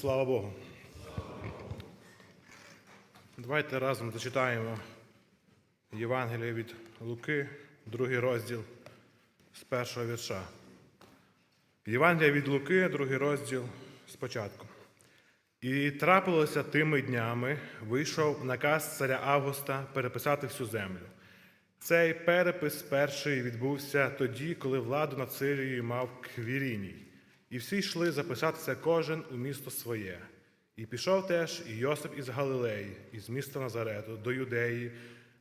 Слава Богу. Давайте разом зачитаємо Євангеліє від Луки, другий розділ з першого вірша. Євангелія від Луки, другий розділ спочатку. І трапилося тими днями, вийшов наказ царя Августа переписати всю землю. Цей перепис перший відбувся тоді, коли владу над Сирією мав Квіріній. І всі йшли записатися кожен у місто своє. І пішов теж і Йосип із Галилеї, із міста Назарету, до Юдеї,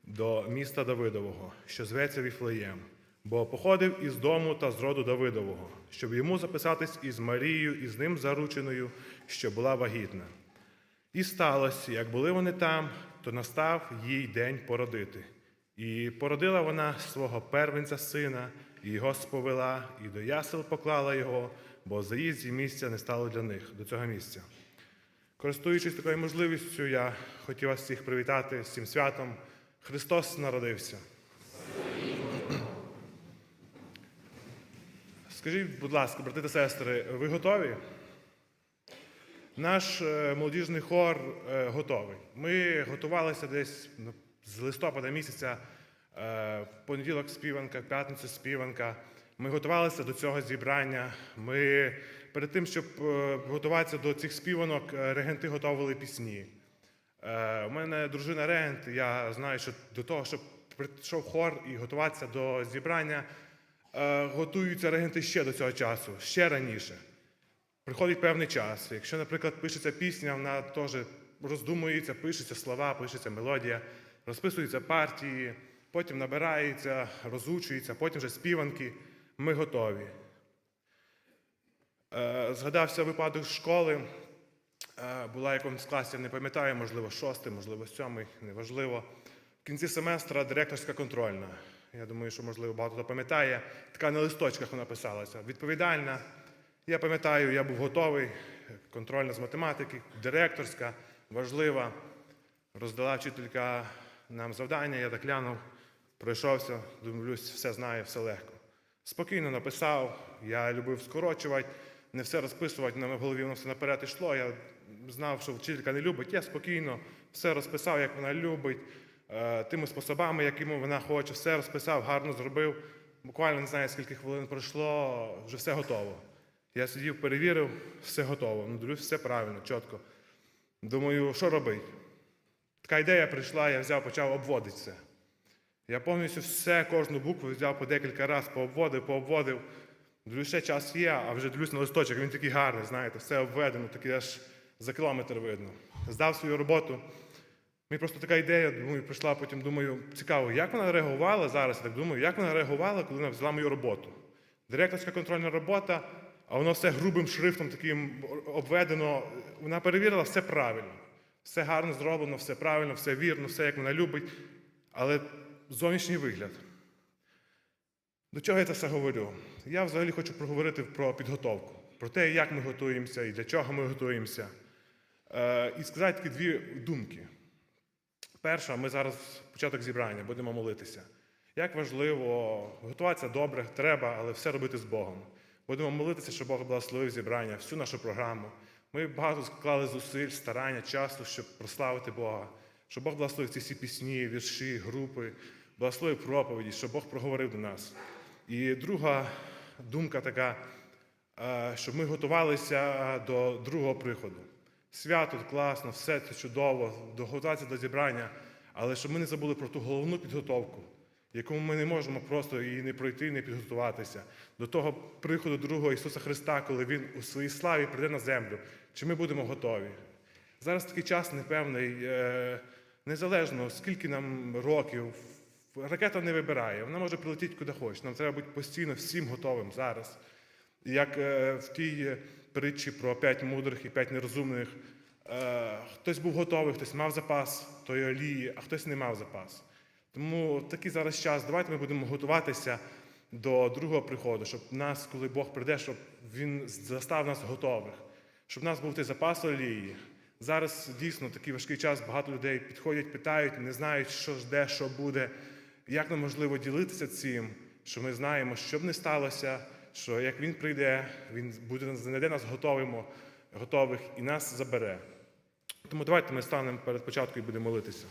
до міста Давидового, що зветься Віфлеєм, бо походив із дому та з роду Давидового, щоб йому записатись із Марією, і з ним зарученою, що була вагітна. І сталося, як були вони там, то настав їй день породити. І породила вона свого первенця сина, і його сповела, і до ясел поклала його, бо і місця не стало для них до цього місця. Користуючись такою можливістю, я хотів вас всіх привітати з цим святом. Христос народився. Скажіть, будь ласка, брати та сестри, ви готові? Наш е, молодіжний хор е, готовий. Ми готувалися десь ну, з листопада місяця, е, понеділок співанка, п'ятницю співанка. Ми готувалися до цього зібрання. Ми перед тим, щоб е, готуватися до цих співанок, е, регенти готували пісні. Е, У мене дружина регент, я знаю, що до того, щоб прийшов хор і готуватися до зібрання, готуються регенти ще до цього часу, ще раніше. Приходить певний час. Якщо, наприклад, пишеться пісня, вона теж роздумується, пишеться слова, пишеться мелодія, розписуються партії, потім набирається, розучується, потім вже співанки. Ми готові. Е, Згадався випадок з школи. Е, Була в якомусь класі, не пам'ятаю, можливо, шостий, можливо, сьомий, неважливо. В кінці семестра директорська контрольна. Я думаю, що, можливо, багато хто пам'ятає. Така на листочках вона писалася. Відповідальна. Я пам'ятаю, я був готовий. Контрольна з математики, директорська, важлива. Роздала вчителька нам завдання, я так глянув, пройшовся, дивлюсь, все знаю, все легко. Спокійно написав, я любив скорочувати, не все розписувати, на голові воно все наперед йшло. Я знав, що вчителька не любить. Я спокійно все розписав, як вона любить, е, тими способами, якими вона хоче, все розписав, гарно зробив. Буквально не знаю, скільки хвилин пройшло, вже все готово. Я сидів, перевірив, все готово. Ну, дивлюсь, все правильно, чітко. Думаю, що робити? Така ідея прийшла, я взяв, почав обводити все. Я повністю все, кожну букву взяв по декілька разів, пообводив, пообводив. Дивлюсь, ще час є, а вже дивлюсь на листочок, він такий гарний, знаєте, все обведено, такий аж за кілометр видно. Здав свою роботу. Мені просто така ідея, думаю, прийшла, потім думаю, цікаво, як вона реагувала зараз, я так думаю, як вона реагувала, коли вона взяла мою роботу. Директорська контрольна робота, а воно все грубим шрифтом таким обведено. Вона перевірила все правильно. Все гарно зроблено, все правильно, все вірно, все як вона любить. Але зовнішній вигляд. До чого я це все говорю? Я взагалі хочу проговорити про підготовку, про те, як ми готуємося і для чого ми готуємося. Е, і сказати такі дві думки. Перша, ми зараз початок зібрання, будемо молитися. Як важливо готуватися добре, треба, але все робити з Богом. Будемо молитися, щоб Бог благословив зібрання, всю нашу програму. Ми багато склали зусиль, старання, часу, щоб прославити Бога, щоб Бог благословив ці всі пісні, вірші, групи, благословив проповіді, щоб Бог проговорив до нас. І друга думка така, е, щоб ми готувалися до другого приходу. Свято класно, все це чудово, готуватися до зібрання, але щоб ми не забули про ту головну підготовку, яку ми не можемо просто її не пройти, не підготуватися до того приходу другого Ісуса Христа, коли Він у своїй славі прийде на землю. Чи ми будемо готові? Зараз такий час непевний, е, незалежно скільки нам років, ракета не вибирає, вона може прилетіти куди хоче. Нам треба бути постійно всім готовим зараз. Як е, в тій притчі про п'ять мудрих і п'ять нерозумних, е, хтось був готовий, хтось мав запас тої олії, а хтось не мав запас. Тому такий зараз час. Давайте ми будемо готуватися до другого приходу, щоб нас, коли Бог прийде, щоб Він застав нас готових, щоб в нас був той запас олії. Зараз дійсно такий важкий час, багато людей підходять, питають, не знають, що ж де, що буде. Як нам можливо ділитися цим, що ми знаємо, що б не сталося, що як він прийде, він буде знайде нас готовимо. готових і нас забере. Тому давайте ми станемо перед початком і будемо молитися.